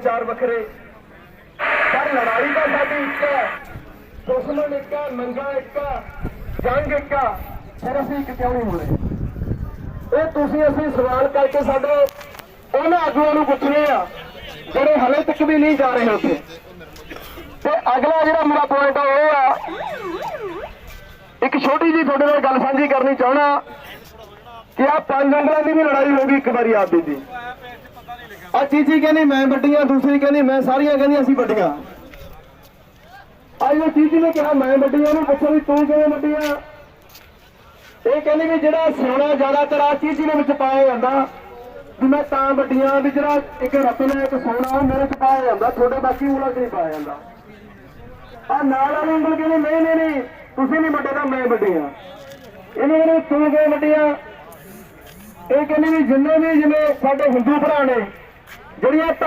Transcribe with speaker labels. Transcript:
Speaker 1: ਵਿਚਾਰ ਵੱਖਰੇ। ਪਰ ਲੜਾਈ ਤਾਂ ਸਾਡੀ ਇੱਕ ਹੈ। ਦੁਸ਼ਮਣ ਇੱਕ ਹੈ, ਨੰਗਾ ਇੱਕ ਹੈ, ਜੰਗ ਇੱਕ ਹੈ। ਫਿਰ ਅਸੀਂ ਇੱਕ ਕਿਉਂ ਨਹੀਂ ਹੋਣੇ ਇਹ ਤੁਸੀਂ ਅਸੀਂ ਸਵਾਲ ਕਰਕੇ ਸਾਡੇ ਉਹਨਾਂ ਆਗੂਆਂ ਨੂੰ ਪੁੱਛਣੇ ਆ, ਜਿਹੜੇ ਹਲੇ ਤੱਕ ਵੀ ਨਹੀਂ ਜਾ ਰਹੇ ਉੱਥੇ। ਤੇ ਅਗਲਾ ਜਿਹੜਾ ਮੇਰਾ ਪੁਆਇੰਟ ਆ, ਉਹ ਆ, ਇੱਕ ਛੋਟੀ ਜੀ ਤੁਹਾਡੇ ਨਾਲ ਗੱਲ ਸਾਂਝੀ ਕਰਨੀ ਚਾਹਣਾ ਕਿ ਆ ਪੰਜ ਉਂਗਲਾਂ ਦੀ ਵੀ ਲੜਾਈ ਹੋ ਗਈ ਇੱਕ ਵਾਰੀ ਆਪਦੀ ਦੀ ਆ ਚੀਚੀ ਕਹਿੰਦੀ, ਮੈਂ ਵੱਡੀਆਂ, ਦੂਸਰੀ ਕਹਿੰਦੀ, ਮੈਂ ਸਾਰੀਆਂ ਕਹਿੰਦੀਆਂ ਅਸੀਂ ਵੱਡੀਆਂ। ਅੱਜ ਚੀਚੀ ਨੇ ਕਿਹਾ, ਮੈਂ ਵੱਡੀਆਂ ਨੂੰ ਪੁੱਛੋ ਵੀ ਤੂੰ ਕਿਵੇਂ ਵੱਡੀਆਂ? ਇਹ ਕਹਿੰਦੇ ਵੀ ਜਿਹੜਾ ਸੋਨਾ ਜ਼ਿਆਦਾਤਰ ਆ ਚੀਜ਼ ਦੇ ਵਿੱਚ ਪਾਇਆ ਜਾਂਦਾ, ਵੀ ਮੈਂ ਤਾਂ ਵੱਡੀਆਂ, ਵੀ ਜਿਹੜਾ ਇੱਕ ਰਤਨ ਹੈ ਇੱਕ ਸੋਨਾ, ਉਹ ਮੇਰੇ ਚ ਪਾਇਆ ਜਾਂਦਾ, ਤੁਹਾਡੇ ਬਾਕੀ ਉਂਗਲਾਂ 'ਚ ਨਹੀਂ ਪਾਇਆ ਜਾਂਦਾ। ਆ ਨਾਲ ਵਾਲੀ ਉਂਗਲ ਕਹਿੰਦੀ, ਨਹੀਂ ਨਹੀਂ ਨਹੀਂ, ਤੁਸੀਂ ਨਹੀਂ ਵੱਡੇ ਤਾਂ ਮੈਂ ਵੱਡੀਆਂ। ਇਹਨੇ ਕਹਿੰਦੇ ਤੂੰ ਕਿਵੇਂ ਵੱਡੀਆਂ? ਇਹ ਕਹਿੰਦੇ ਵੀ ਜਿੰਨੇ ਵੀ ਜਿਵੇਂ ਸਾਡੇ ਹਿੰਦੂ ਭਰਾ ਨੇ பெரியாத்தா